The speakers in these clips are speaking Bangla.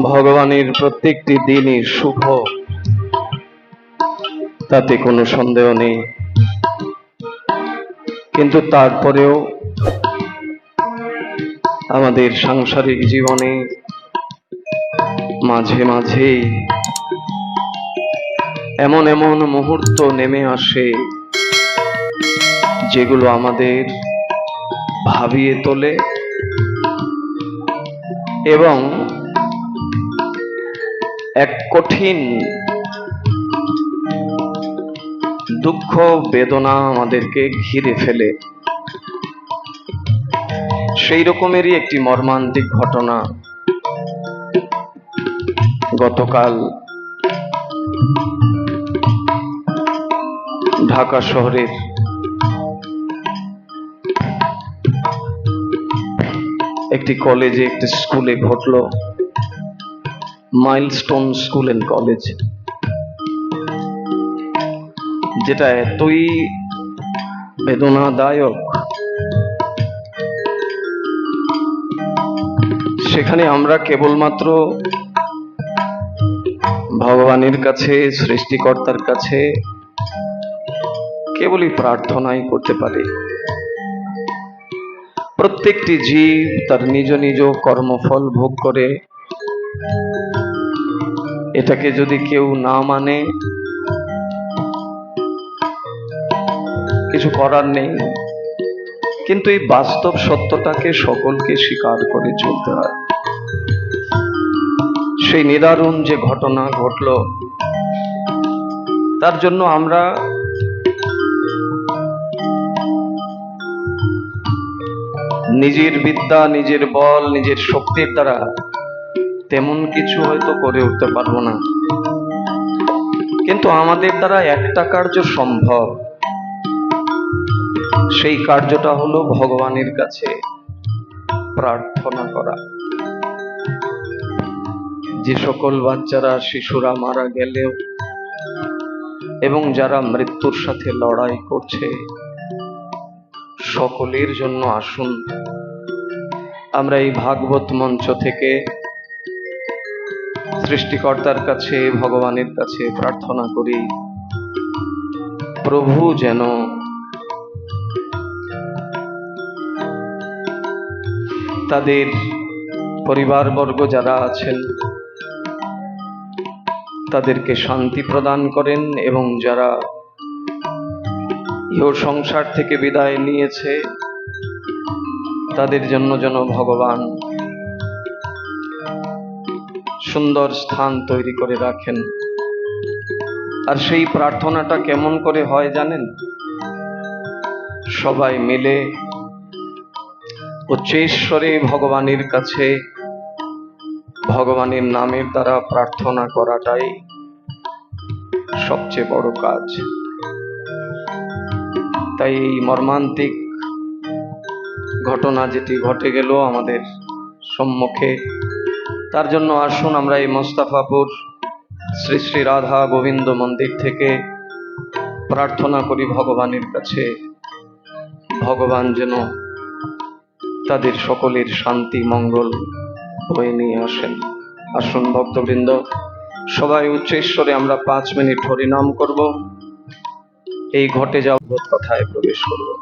ভগবানের প্রত্যেকটি দিনই শুভ। তাতে কোনো সন্দেহ নেই। কিন্তু তারপরেও আমাদের সাংসারিক জীবনে মাঝে মাঝেই এমন এমন মুহূর্ত নেমে আসে, যেগুলো আমাদের ভাবিয়ে তোলে এবং এক কঠিন দুঃখ বেদনা আমাদেরকে ঘিরে ফেলে। সেই রকমেরই একটি মর্মান্তিক ঘটনা। গতকাল ঢাকা শহরের একটি কলেজে একটি স্কুলে ঘটলো। মাইলস্টোন স্কুল এন্ড কলেজ যেটা এতই বেদনাদায়ক। সেখানে আমরা কেবলমাত্র ভগবানের কাছে, সৃষ্টিকর্তার কাছে কেবলই প্রার্থনাই করতে পারি। প্রত্যেকটি জীব তার নিজ নিজ কর্মফল ভোগ করে এটাকে যদি কেউ না মানে কিছু করার নেই। কিন্তু এই বাস্তব সত্যটাকে সকলকে স্বীকার করে চলতে হয়। সেই নিদারুণ যে ঘটনা ঘটল, তার জন্য আমরা নিজের বিদ্যা, নিজের বল, নিজের শক্তির দ্বারা তেমন কিছু হয়তো করে উঠতে পারব না। কিন্তু আমাদের দ্বারা একটা কার্য সম্ভব। সেই কার্যটা হলো ভগবানের কাছে প্রার্থনা করা। যে সকল বাচ্চারা, শিশুরা মারা গেলেও এবং যারা মৃত্যুর সাথে লড়াই করছে, সকলের জন্য আসুন। আমরা এই ভাগবত মঞ্চ থেকে সৃষ্টিকর্তার কাছে, ভগবানের কাছে প্রার্থনা করি, প্রভু যেন তাদের পরিবারবর্গ যারা আছেন, তাদেরকে শান্তি প্রদান করেন এবং যারা ইহ সংসার থেকে বিদায় নিয়েছে, তাদের জন্য যেন ভগবান সুন্দর স্থান তৈরি করে রাখেন। আর সেই প্রার্থনাটা কেমন করে হয় জানেন? সবাই মিলে উচ্চেশ্বরে ভগবানের কাছে ভগবানের নামের দ্বারা প্রার্থনা করাটাই সবচেয়ে বড় কাজ। তাই এই মর্মান্তিক ঘটনা যেটি ঘটে গেল আমাদের সম্মুখে তার জন্য আসুন আমরা এই মোস্তাফাপুর শ্রী শ্রী রাধা গোবিন্দ মন্দির থেকে প্রার্থনা করি ভগবানের কাছে। ভগবান যেন তাদের সকলের শান্তি, মঙ্গল বয়ে নিয়ে আসেন। আসুন ভক্তবৃন্দ, সবাই উচ্চেশ্বরে আমরা পাঁচ মিনিট হরিনাম করব। এই ঘটে যাওয়া কথায় প্রবেশ করব।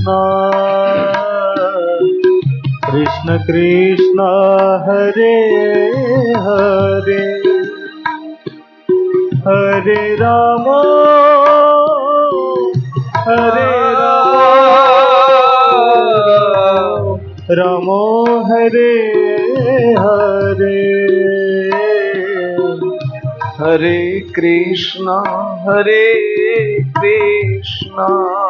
ಕೃಷ್ಣ कृष्ण कृष्ण हरे हरे हरे राम हरे राम राम हरे हरे हरे कृष्ण हरे कृष्ण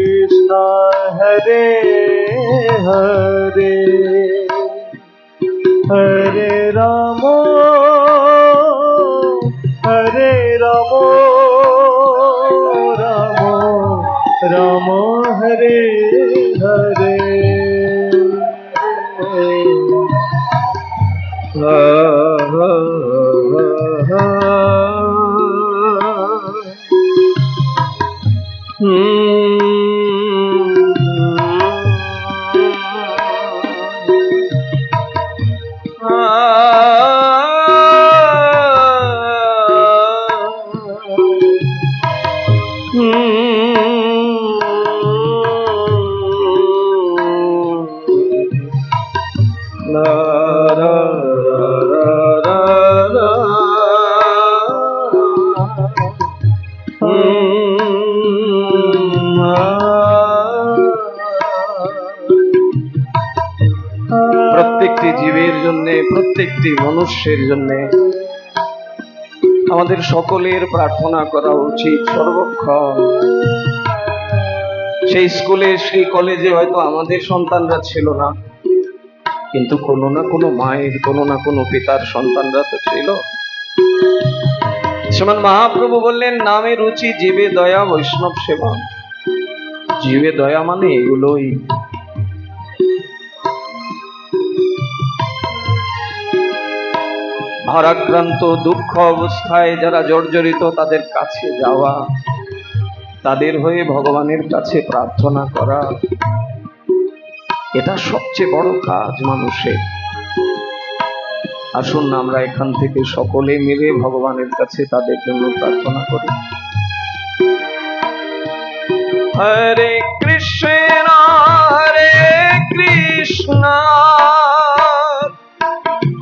হরে হরে হরে রাম। সকলের প্রার্থনা করা উচিত সর্বক্ষণ। সেই স্কুলে, সেই কলেজে হয়তো আমাদের সন্তানরা ছিল না। কিন্তু কোনো না কোনো মায়ের, কোনো না কোনো পিতার সন্তানরা তো ছিল। শ্রীমান মহাপ্রভু বললেন, নামে রুচি, জীবে দয়া, বৈষ্ণব সেবা জীবে দয়া মানে এগুলোই। ভারাক্রান্ত দুঃখ অবস্থায় যারা জর্জরিত তাদের কাছে যাওয়া, তাদের হয়ে ভগবানের কাছে প্রার্থনা করা, এটা সবচেয়ে বড় কাজ মানুষের। আসুন আমরা এখান থেকে সকলে মিলে ভগবানের কাছে তাদের জন্য প্রার্থনা করি। হরে কৃষ্ণ হরে কৃষ্ণ।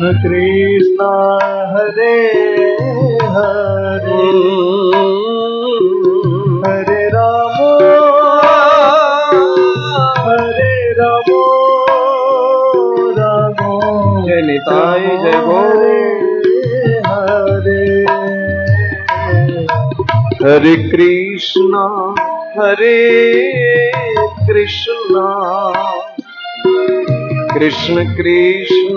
কৃষ্ণ কৃষ্ণ হরে হরে হরে রাম হরে রাম রাম জয় নিতাই জয় গৌর হরে হরে কৃষ্ণ হরে কৃষ্ণ কৃষ্ণ কৃষ্ণ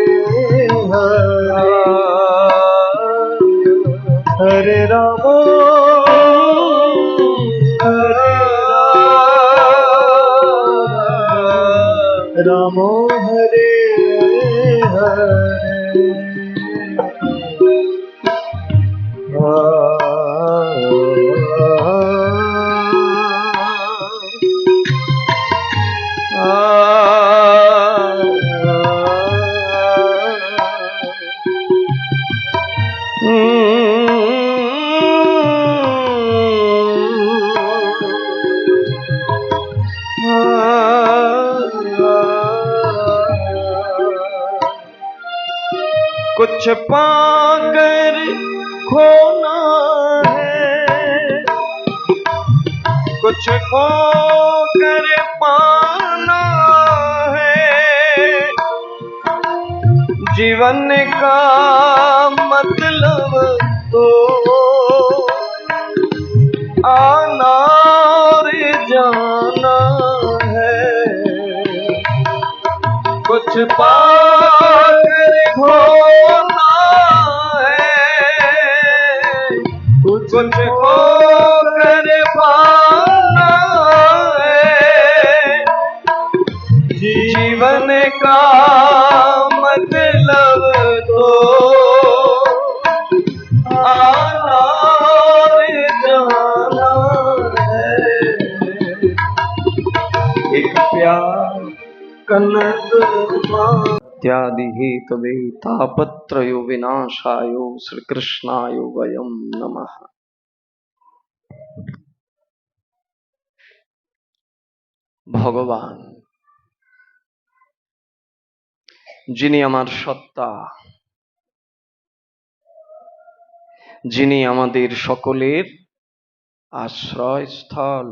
হরে রাম রাম হরে হরে। कुछ पाकर खोना है। कुछ खो कर पाना है। जीवन का मतलब तो आना और जाना है। कुछ पाकर इत्यादि हेतवे तापत्रयो विनाशायो श्रीकृष्णायो वयम नमः ভগবান যিনি আমার সত্তা যিনি আমাদের সকলের আশ্রয়স্থল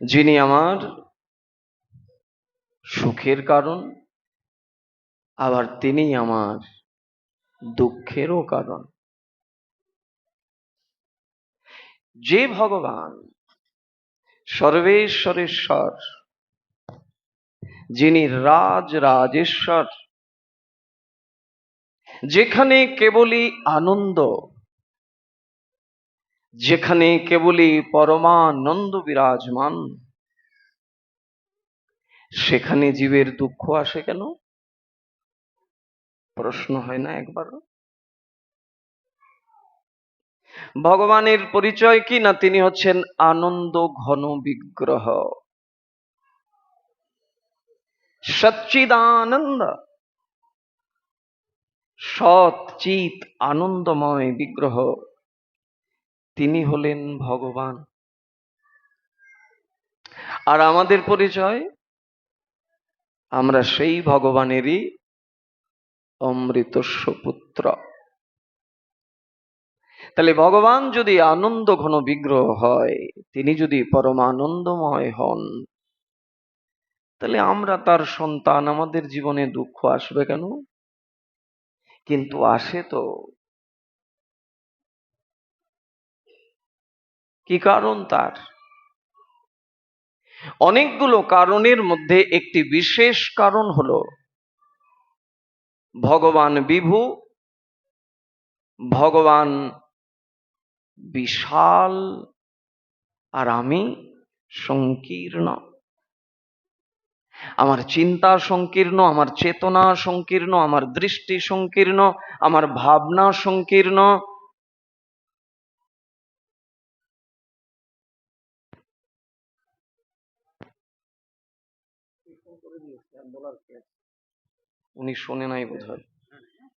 যিনি আমার সুখের কারণ, আবার তিনি আমার দুঃখেরও কারণ। যে ভগবান সর্বেশ্বরেশ্বর, যিনি রাজ রাজেশ্বর যেখানে কেবলই আনন্দ, যেখানে কেবলই পরমানন্দ বিরাজমান সেখানে জীবের দুঃখ আসে কেন? প্রশ্ন হয় না একবারও। ভগবানের পরিচয় কি না তিনি হচ্ছেন আনন্দ ঘন বিগ্রহ। সচ্চিদানন্দ। সৎ আনন্দময় বিগ্রহ। তিনি হলেন ভগবান। আর আমাদের পরিচয়? আমরা সেই ভগবানেরই অমৃতস্ব পুত্র তাহলে ভগবান যদি আনন্দ ঘন বিগ্রহ হয়, তিনি যদি পরম আনন্দময় হন, তাহলে আমরা তার সন্তান আমাদের জীবনে দুঃখ আসবে কেন? কিন্তু আসে তো। কি কারণ তার? অনেকগুলো কারণের মধ্যে একটি বিশেষ কারণ হলো, ভগবান বিভু, ভগবান বিশাল, আর আমি সংকীর্ণ। আমার চিন্তা সংকীর্ণ, আমার চেতনা সংকীর্ণ, আমার দৃষ্টি সংকীর্ণ, আমার ভাবনা সংকীর্ণ উনি শোনে নাই বোধ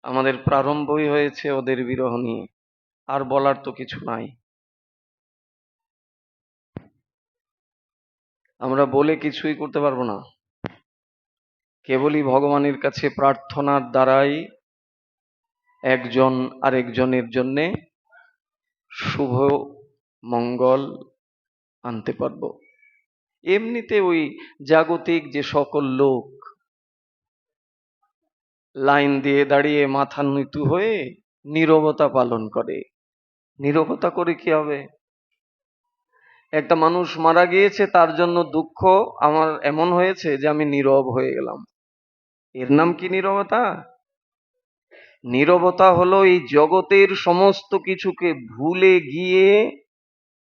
আমাদের প্রারম্ভই হয়েছে ওদের বিরহ নিয়ে। আর বলার তো কিছু নাই। আমরা বলে কিছুই করতে পারব না। কেবলই ভগবানের কাছে প্রার্থনার দ্বারাই একজন আরেকজনের জন্যে শুভ মঙ্গল আনতে পারব। এমনিতে ওই জাগতিক যে সকল লোক লাইন দিয়ে দাঁড়িয়ে মাথা নিতু হয়ে নীরবতা পালন করে। নীরবতা করে কি হবে? একটা মানুষ মারা গিয়েছে, তার জন্য দুঃখ আমার এমন হয়েছে যে আমি নীরব হয়ে গেলাম। এর নাম কি নীরবতা? নীরবতা হলো এই জগতের সমস্ত কিছুকে ভুলে গিয়ে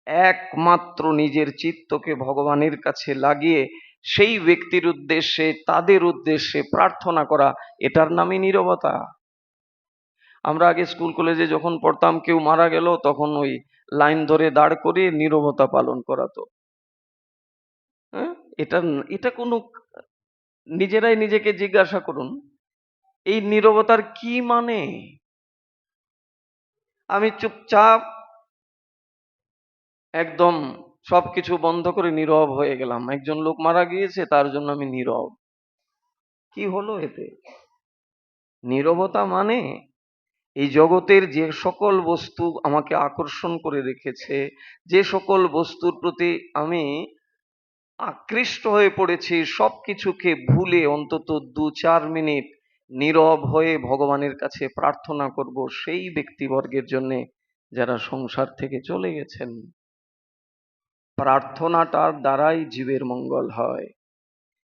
একমাত্র নিজের চিত্তকে ভগবানের কাছে লাগিয়ে সেই ব্যক্তির উদ্দেশ্যে, তাদের উদ্দেশ্যে প্রার্থনা করা, এটার নামই নীরবতা। আমরা আগে স্কুল কলেজে যখন পড়তাম, কেউ মারা গেল, তখন ওই লাইন ধরে দাঁড় করে নীরবতা পালন করাতো। হ্যাঁ? এটা এটা কোনো, নিজেরাই নিজেকে জিজ্ঞাসা করুন, এই নীরবতার কি মানে? আমি চুপচাপ, একদম সবকিছু বন্ধ করে নীরব হয়ে গেলাম। একজন লোক মারা গিয়েছে, তার জন্য আমি নীরব। কি হলো এতে? নীরবতা মানে এই জগতের যে সকল বস্তু আমাকে আকর্ষণ করে রেখেছে, যে সকল বস্তুর প্রতি আমি আকৃষ্ট হয়ে পড়েছি সব কিছুকে ভুলে অন্তত দু চার মিনিট নীরব হয়ে ভগবানের কাছে প্রার্থনা করব সেই ব্যক্তিবর্গের জন্যে যারা সংসার থেকে চলে গেছেন। প্রার্থনাটার দ্বারাই জীবের মঙ্গল হয়।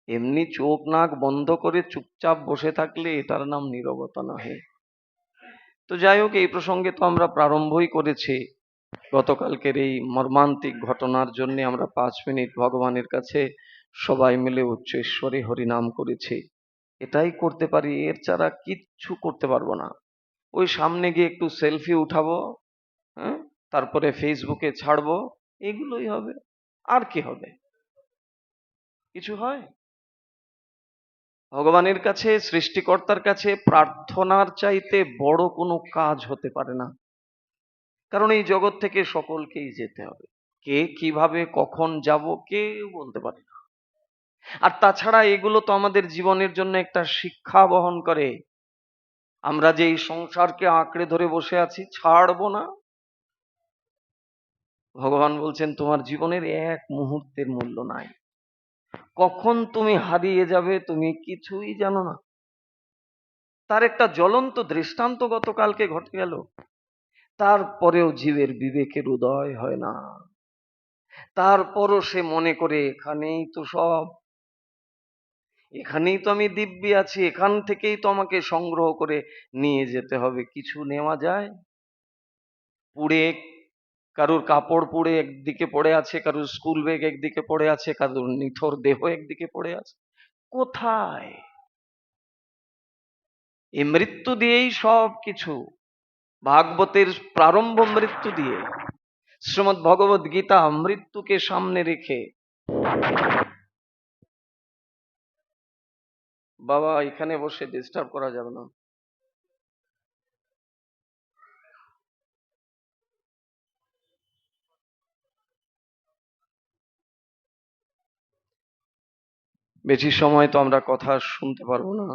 এমনি চোখ নাক বন্ধ করে চুপচাপ বসে থাকলে এটার নাম নীরবতা নহে। তো যাই হোক, এই প্রসঙ্গে তো আমরা প্রারম্ভই করেছি। গতকালকের এই মর্মান্তিক ঘটনার জন্য আমরা পাঁচ মিনিট ভগবানের কাছে সবাই মিলে উচ্চ ঈশ্বরে হরিনাম করেছি। এটাই করতে পারি, এর ছাড়া কিচ্ছু করতে পারব না। ওই সামনে গিয়ে একটু সেলফি উঠাবো হ্যাঁ? তারপরে ফেসবুকে ছাড়বো এগুলোই হবে। আর কি হবে? কিছু হয়? ভগবানের কাছে, সৃষ্টিকর্তার কাছে প্রার্থনার চাইতে বড় কোনো কাজ হতে পারে না। কারণ এই জগৎ থেকে সকলকেই যেতে হবে। কে কীভাবে, কখন যাব, কেউ বলতে পারে না। আর তাছাড়া এগুলো তো আমাদের জীবনের জন্য একটা শিক্ষা বহন করে। আমরা যে এই সংসারকে আঁকড়ে ধরে বসে আছি, ছাড়বো না। ভগবান বলছেন, তোমার জীবনের এক মুহূর্তের মূল্য নাই। কখন তুমি হারিয়ে যাবে তুমি কিছুই জানো না। তার একটা জ্বলন্ত দৃষ্টান্ত গতকালকে ঘটে গেল। তারপরেও জীবের বিবেকের উদয় হয় না। তারপরও সে মনে করে, এখানেই তো সব। এখানেই তো আমি দিব্যি আছি। এখান থেকেই তো আমাকে সংগ্রহ করে নিয়ে যেতে হবে। কিছু নেওয়া যায়? পুড়ে কারুর কাপড় পুড়ে একদিকে পড়ে আছে, কারুর স্কুল ব্যাগ একদিকে পড়ে আছে, কারুর নিথর দেহ একদিকে পড়ে আছে। কোথায়? এই মৃত্যু দিয়েই সব কিছু। ভাগবতের প্রারম্ভ মৃত্যু দিয়ে শ্রীমদ ভগবত গীতা মৃত্যুকে সামনে রেখে। বাবা, এখানে বসে ডিস্টার্ব করা যাবে না। বেশি সময় তো আমরা কথা শুনতে পারব না।